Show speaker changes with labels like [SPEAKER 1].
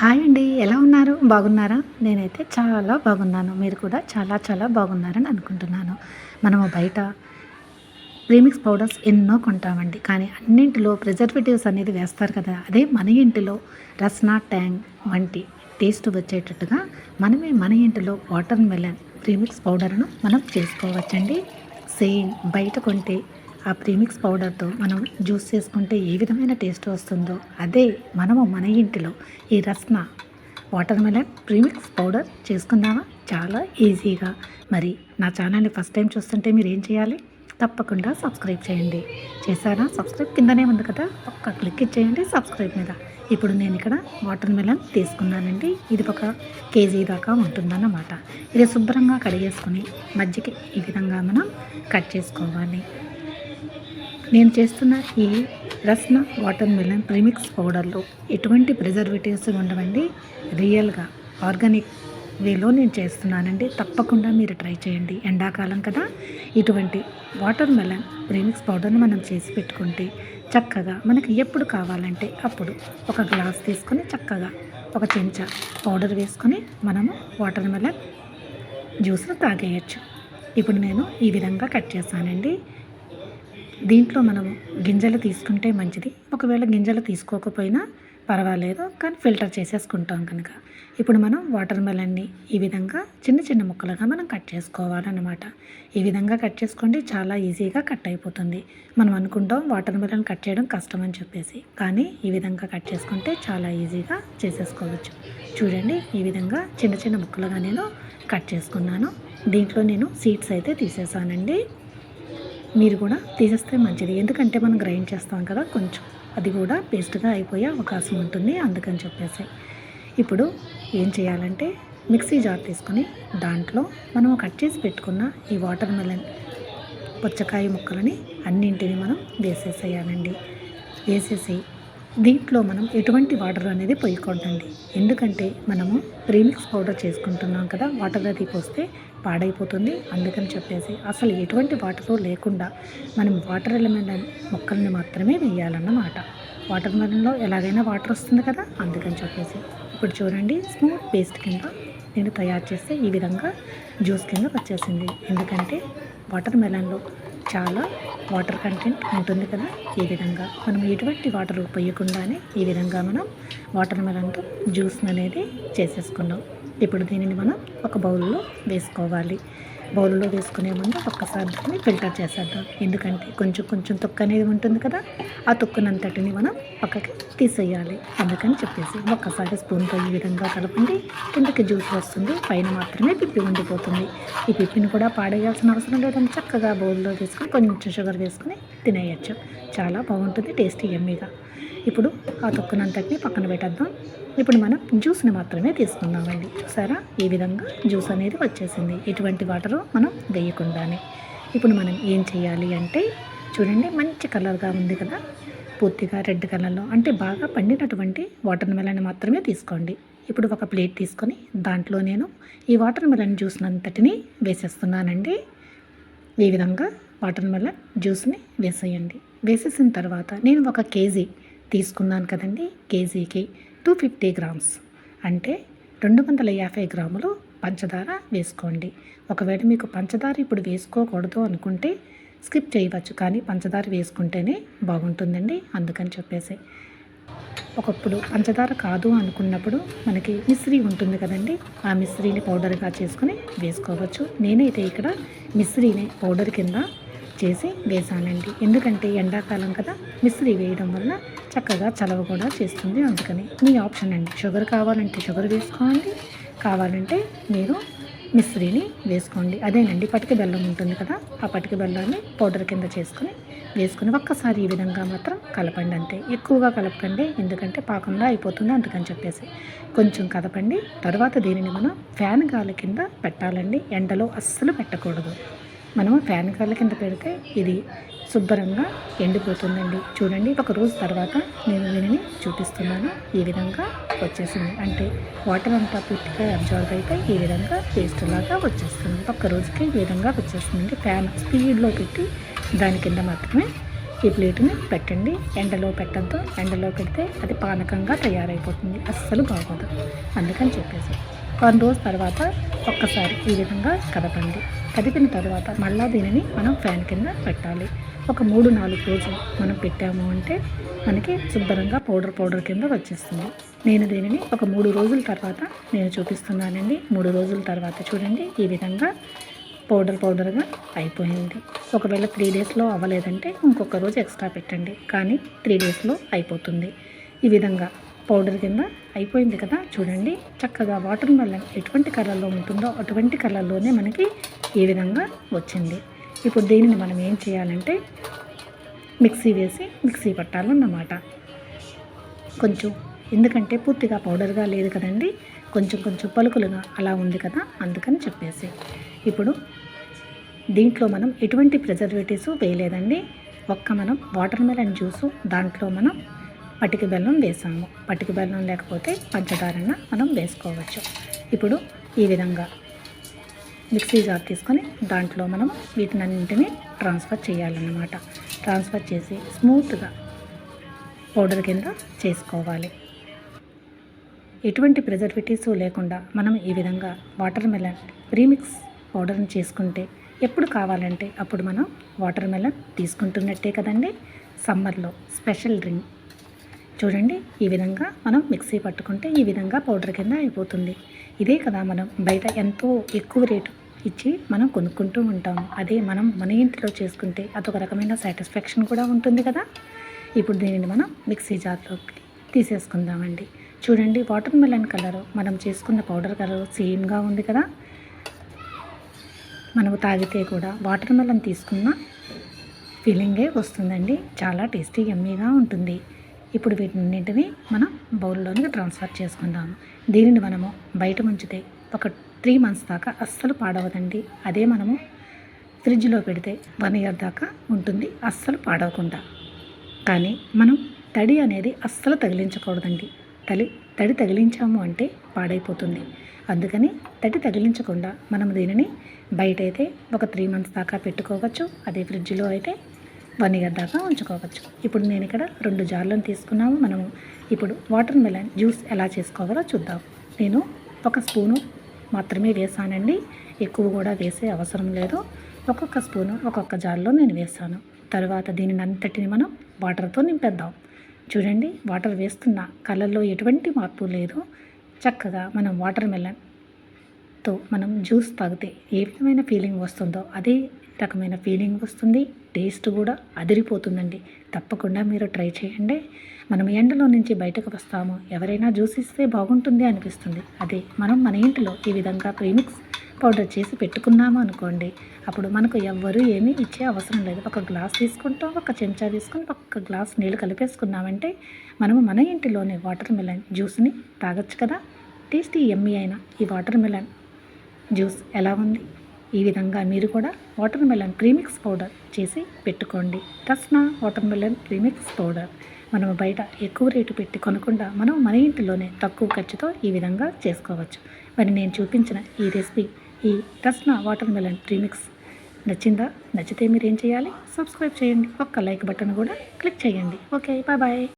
[SPEAKER 1] Hi అండి ఎలా ఉన్నారు? బాగున్నారా? నేనైతే చాలా బాగున్నాను. మీరు కూడా చాలా చాలా బాగున్నారని అనుకుంటున్నాను. మనము బయట ప్రీమిక్స్ పౌడర్స్ ఎన్నో కొంటామండి. కానీ అన్నింటిలో ప్రిజర్వేటివ్స్ అనేది వేస్తారు కదా అదే మన ఇంటిలో రస్నా ట్యాంగ్ వంటి టేస్ట్ వచ్చేటట్టుగా మనమే మన ఇంటిలో వాటర్ మెలన్ ప్రీమిక్స్ పౌడర్ను మనం చేసుకోవచ్చండి. సేమ్ బయట కొంటే ఆ ప్రీమిక్స్ పౌడర్తో మనం జ్యూస్ చేసుకుంటే ఏ విధమైన టేస్ట్ వస్తుందో అదే మనము మన ఇంటిలో ఈ Rasna water melon premix powder చేసుకుందామా చాలా ఈజీగా మరి నా ఛానల్ని ఫస్ట్ టైం చూస్తుంటే మీరు ఏం చేయాలి? తప్పకుండా సబ్స్క్రైబ్ చేయండి. చేశారా సబ్స్క్రైబ్ కిందనే ఉంది కదా? ఒక్క క్లిక్ ఇచ్చేయండి సబ్స్క్రైబ్ మీద. ఇప్పుడు నేను ఇక్కడ వాటర్ మెలన్ తీసుకున్నానండి. ఇది ఒక కేజీ దాకా ఉంటుందన్నమాట. ఇది శుభ్రంగా కడిగేసుకొని మధ్యకి ఈ విధంగా మనం కట్ చేసుకోవాలి. నేను చేస్తున్న ఈ రస్న వాటర్ మిలన్ ప్రీమిక్స్ పౌడర్లో ఎటువంటి ప్రిజర్వేటివ్స్ ఉండవండి. రియల్గా ఆర్గానిక్ వేలో నేను చేస్తున్నానండి. తప్పకుండా మీరు ట్రై చేయండి. ఎండాకాలం కదా. ఇటువంటి వాటర్ మెలన్ ప్రీమిక్స్ పౌడర్ని మనం చేసి పెట్టుకుంటే చక్కగా మనకి ఎప్పుడు కావాలంటే అప్పుడు ఒక గ్లాస్ తీసుకొని చక్కగా ఒక చెంచా పౌడర్ వేసుకొని మనము వాటర్ మెలన్ జ్యూస్ను తాగేయచ్చు. ఇప్పుడు నేను ఈ విధంగా కట్ చేశానండి. దీంట్లో మనం గింజలు తీసుకుంటే మంచిది. ఒకవేళ గింజలు తీసుకోకపోయినా పర్వాలేదు కానీ ఫిల్టర్ చేసేసుకుంటాం కనుక. ఇప్పుడు మనం వాటర్ మెలన్ని ఈ విధంగా చిన్న చిన్న ముక్కలుగా మనం కట్ చేసుకోవాలన్నమాట. ఈ విధంగా కట్ చేసుకోండి చాలా ఈజీగా కట్ అయిపోతుంది. మనం అనుకుంటాం వాటర్ మెలన్ కట్ చేయడం కష్టం అని చెప్పేసి కానీ ఈ విధంగా కట్ చేసుకుంటే చాలా ఈజీగా చేసేసుకోవచ్చు. చూడండి ఈ విధంగా చిన్న చిన్న ముక్కలుగా నేను కట్ చేసుకున్నాను. దీంట్లో నేను సీడ్స్ అయితే తీసేసానండి. మీరు కూడా తీసేస్తే మంచిది. ఎందుకంటే మనం గ్రైండ్ చేస్తాం కదా కొంచెం. అది కూడా పేస్ట్గా అయిపోయే అవకాశం ఉంటుంది అందుకని చెప్పేసి. ఇప్పుడు ఏం చేయాలంటే మిక్సీ జార్ తీసుకొని దాంట్లో మనం కట్ చేసి పెట్టుకున్న ఈ వాటర్ మెలన్ పుచ్చకాయ ముక్కలని అన్నింటిని మనం వేసేసేయాలండి. వేసేసి దీంట్లో మనం ఎటువంటి వాటర్ అనేది పోయకూడదండి. ఎందుకంటే మనము ప్రీమిక్స్ పౌడర్ చేసుకుంటున్నాం కదా వాటర్ అది పోస్తే పాడైపోతుంది. అందుకని చెప్పేసి అసలు ఎటువంటి వాటర్ లేకుండా మనం వాటర్ ఎలిమెంట్ మొక్కల్ని మాత్రమే వేయాలన్నమాట. వాటర్ మెలన్లో ఎలాగైనా వాటర్ వస్తుంది కదా అందుకని చెప్పేసి. ఇప్పుడు చూడండి స్మూత్ పేస్ట్ కింద నేను తయారు చేస్తే ఈ విధంగా జ్యూస్ కింద వచ్చేసింది. ఎందుకంటే వాటర్ మెలన్లో చాలా వాటర్ కంటెంట్ ఉంటుంది కదా? ఈ విధంగా మనం ఎటువంటి వాటర్ పోయకుండానే ఈ విధంగా మనం వాటర్ మెలన్తో జ్యూస్ అనేది చేసేసుకున్నాం. ఇప్పుడు దీనిని మనం ఒక బౌల్లో వేసుకోవాలి. బౌల్లో వేసుకునే ముందు ఒక్కసారి ఫిల్టర్ చేసేద్దాం. ఎందుకంటే కొంచెం కొంచెం తొక్క అనేది ఉంటుంది కదా ఆ తొక్కునంతటిని మనం పక్కకి తీసేయాలి. అందుకని చెప్పేసి ఒక్కసారి స్పూన్తో ఈ విధంగా కలపండి. కిందకి జ్యూస్ వస్తుంది పైన మాత్రమే పిప్పి ఉండిపోతుంది. ఈ పిప్పిని కూడా పాడేయాల్సిన అవసరం లేదని చక్కగా బౌల్లో వేసుకుని కొంచెం షుగర్ వేసుకుని తినేయచ్చు. చాలా బాగుంటుంది టేస్టీ ఎమ్మీగా ఇప్పుడు ఆ తొక్కునంతటిని పక్కన పెట్టేద్దాం. ఇప్పుడు మనం జ్యూస్ని మాత్రమే తీసుకుందామండి. చూసారా? ఈ విధంగా జ్యూస్ అనేది వచ్చేసింది. ఎటువంటి వాటరు మనం వేయకుండానే. ఇప్పుడు మనం ఏం చేయాలి అంటే చూడండి మంచి కలర్గా ఉంది కదా? పూర్తిగా రెడ్ కలర్లో. అంటే బాగా పండినటువంటి వాటర్ మెలన్ మాత్రమే తీసుకోండి. ఇప్పుడు ఒక ప్లేట్ తీసుకొని దాంట్లో నేను ఈ వాటర్ మెలన్ జ్యూస్ అంతటిని వేసేస్తున్నానండి. ఈ విధంగా వాటర్ మెలన్ జ్యూస్ని వేసేయండి. వేసేసిన తర్వాత నేను ఒక కేజీ తీసుకున్నాను కదండి. కేజీకి టూ ఫిఫ్టీ గ్రామ్స్. అంటే రెండు వందల యాభై గ్రాములు పంచదార వేసుకోండి. ఒకవేళ మీకు పంచదార ఇప్పుడు వేసుకోకూడదు అనుకుంటే స్కిప్ చేయవచ్చు. కానీ పంచదార వేసుకుంటేనే బాగుంటుందండి. అందుకని చెప్పేసి. ఒకప్పుడు పంచదార కాదు అనుకున్నప్పుడు మనకి మిశ్రీ ఉంటుంది కదండి. ఆ మిశ్రీని పౌడర్గా చేసుకుని వేసుకోవచ్చు. నేనైతే ఇక్కడ మిశ్రీని పౌడర్ కింద చేసి వేసానండి. ఎందుకంటే ఎండాకాలం కదా మిశ్రీ వేయడం వల్ల చక్కగా చలవ కూడా చేస్తుంది. అందుకని మీ ఆప్షన్ అండి. షుగర్ కావాలంటే షుగర్ వేసుకోండి. కావాలంటే మీరు మిశ్రీని వేసుకోండి. అదేనండి పటిక బెల్లం ఉంటుంది కదా ఆ పటిక బెల్లాన్ని పౌడర్ కింద చేసుకొని వేసుకుని ఒక్కసారి ఈ విధంగా మాత్రం కలపండి అంతే. ఎక్కువగా కలపకండి ఎందుకంటే పాకంలో అయిపోతుంది అందుకని చెప్పేసి. కొంచెం కదపండి. తర్వాత దీనిని మనం ఫ్యాన్ గాలి కింద పెట్టాలండి. ఎండలో అస్సలు పెట్టకూడదు. మనం ఫ్యాన్ గాలి కింద పెడితే ఇది శుభ్రంగా ఎండిపోతుందండి. చూడండి ఒక రోజు తర్వాత నేను దీనిని చూపిస్తున్నాను. ఈ విధంగా వచ్చేసింది. అంటే వాటర్ అంతా పూర్తిగా అబ్జర్వ్ అయితే ఈ విధంగా పేస్ట్ లాగా వచ్చేస్తుంది. ఒక్క రోజుకి ఈ విధంగా వచ్చేస్తుంది. ఫ్యాన్ స్పీడ్లో పెట్టి దాని కింద మాత్రమే ఈ ప్లేట్ని పెట్టండి. ఎండలో పెట్టద్దు. ఎండలో పెడితే అది పానకంగా తయారైపోతుంది. అస్సలు బాగోదు. అందుకని చెప్పేసి. వన్ రోజు తర్వాత ఒక్కసారి ఈ విధంగా కదపండి. కదిపిన తర్వాత మళ్ళా దీనిని మనం ఫ్యాన్ కింద పెట్టాలి. ఒక మూడు నాలుగు రోజులు మనం పెట్టాము అంటే మనకి శుభ్రంగా పౌడర్ పౌడర్ కింద వచ్చేస్తుంది. నేను దీనిని ఒక మూడు రోజుల తర్వాత నేను చూపిస్తున్నానండి. మూడు రోజుల తర్వాత చూడండి ఈ విధంగా పౌడర్ పౌడర్గా అయిపోయింది. ఒకవేళ త్రీ డేస్లో అవ్వలేదంటే ఇంకొక రోజు ఎక్స్ట్రా పెట్టండి. కానీ త్రీ డేస్లో అయిపోతుంది. ఈ విధంగా పౌడర్ కింద అయిపోయింది కదా చూడండి. చక్కగా వాటర్ మెలన్ ఎటువంటి కలర్లో ఉంటుందో అటువంటి కలర్లోనే మనకి ఈ విధంగా వచ్చింది. ఇప్పుడు దీనిని మనం ఏం చేయాలంటే మిక్సీ వేసి మిక్సీ పట్టాలన్నమాట. కొంచెం ఎందుకంటే పూర్తిగా పౌడర్గా లేదు కదండి కొంచెం కొంచెం పలుకులుగా అలా ఉంది కదా అందుకని చెప్పేసి. ఇప్పుడు దీంట్లో మనం ఎటువంటి ప్రిజర్వేటివ్స్ వేయలేదండి. ఒక్క మనం వాటర్ మెలన్ జ్యూసు దాంట్లో మనం పటిక బెల్లం వేసాము. పటిక బెల్లం లేకపోతే పంచదారన్న మనం వేసుకోవచ్చు. ఇప్పుడు ఈ విధంగా మిక్సీ జార్ తీసుకొని దాంట్లో మనం వీటినన్నింటినీ ట్రాన్స్ఫర్ చేయాలన్నమాట. ట్రాన్స్ఫర్ చేసి స్మూత్గా పౌడర్ కింద చేసుకోవాలి. ఎటువంటి ప్రిజర్వేటివ్స్ లేకుండా మనం ఈ విధంగా వాటర్ మెలన్ ప్రీమిక్స్ పౌడర్ని చేసుకుంటే ఎప్పుడు కావాలంటే అప్పుడు మనం వాటర్ మెలన్ తీసుకుంటున్నట్టే కదండి. సమ్మర్లో స్పెషల్ డ్రింక్ చూడండి ఈ విధంగా మనం మిక్సీ పట్టుకుంటే ఈ విధంగా పౌడర్ కింద అయిపోతుంది. ఇదే కదా మనం బయట ఎంతో ఎక్కువ రేటు ఇచ్చి మనం కొనుక్కుంటూ ఉంటాము. అదే మనం మన ఇంట్లో చేసుకుంటే అదొక రకమైన సాటిస్ఫాక్షన్ కూడా ఉంటుంది కదా. ఇప్పుడు దీనిని మనం మిక్సీ జార్లోకి తీసేసుకుందామండి. చూడండి వాటర్ మెలన్ కలర్ మనం చేసుకున్న పౌడర్ కలర్ సేమ్గా ఉంది కదా. మనము తాగితే కూడా వాటర్ మెలన్ తీసుకున్న ఫీలింగే వస్తుందండి. చాలా టేస్టీ ఎమ్మీగా ఉంటుంది. ఇప్పుడు వీటిన్నింటినీ మనం బౌల్లోనికి ట్రాన్స్ఫర్ చేసుకుందాము దీనిని మనము బయట ఉంచితే ఒక త్రీ మంత్స్ దాకా అస్సలు పాడవదండి. అదే మనము ఫ్రిడ్జ్లో పెడితే వన్ ఇయర్ దాకా ఉంటుంది అస్సలు పాడవకుండా. కానీ మనం తడి అనేది అస్సలు తగిలించకూడదండి. తలి తడి తగిలించాము అంటే పాడైపోతుంది. అందుకని తడి తగిలించకుండా మనం దీనిని బయట అయితే ఒక త్రీ మంత్స్ దాకా పెట్టుకోవచ్చు. అదే ఫ్రిడ్జ్లో అయితే వన్ ఇయర్ దాకా ఉంచుకోవచ్చు. ఇప్పుడు నేను ఇక్కడ రెండు జార్లను తీసుకున్నాము మనము ఇప్పుడు వాటర్ మెలన్ జ్యూస్ ఎలా చేసుకోవాలో చూద్దాం. నేను ఒక స్పూను మాత్రమే వేసానండి. ఎక్కువ కూడా వేసే అవసరం లేదు. ఒక్కొక్క స్పూను ఒక్కొక్క జార్లో నేను వేసాను. తర్వాత దీనిని అంతటిని మనం వాటర్తో నింపేద్దాం. చూడండి వాటర్ వేస్తున్న కలర్లో ఎటువంటి మార్పు లేదు. చక్కగా మనం వాటర్ మెలన్తో మనం జ్యూస్ తాగితే ఏ విధమైన ఫీలింగ్ వస్తుందో అదే రకమైన ఫీలింగ్ వస్తుంది. టేస్ట్ కూడా అదిరిపోతుందండి. తప్పకుండా మీరు ట్రై చేయండి. మనం ఎండలో నుంచి బయటకు వస్తాము. ఎవరైనా జ్యూస్ ఇస్తే బాగుంటుంది అనిపిస్తుంది. అదే మనం మన ఇంటిలో ఈ విధంగా ప్రీమిక్స్ పౌడర్ చేసి పెట్టుకున్నాము అనుకోండి అప్పుడు మనకు ఎవ్వరూ ఏమీ ఇచ్చే అవసరం లేదు. ఒక గ్లాస్ తీసుకుంటాం ఒక చెంచా తీసుకొని ఒక గ్లాస్ నీళ్ళు కలిపేసుకున్నామంటే మనము మన ఇంటిలోనే వాటర్ మిలన్ జ్యూస్ని తాగొచ్చు కదా? టేస్టీ ఎమ్మీ అయిన ఈ వాటర్ మిలన్ జ్యూస్ ఎలా ఉంది? ఈ విధంగా మీరు కూడా వాటర్ మెలన్ ప్రీమిక్స్ పౌడర్ చేసి పెట్టుకోండి. Rasna water melon premix powder. మనం బయట ఎక్కువ రేటు పెట్టి కొనకుండా మనం మన ఇంటిలోనే తక్కువ ఖర్చుతో ఈ విధంగా చేసుకోవచ్చు. మరి నేను చూపించిన ఈ రెసిపీ ఈ రస్నా వాటర్ మెలన్ ప్రీమిక్స్ నచ్చిందా? నచ్చితే మీరు ఏం చేయాలి? సబ్స్క్రైబ్ చేయండి. ఒక్క లైక్ బటన్ కూడా క్లిక్ చేయండి. Okay bye bye.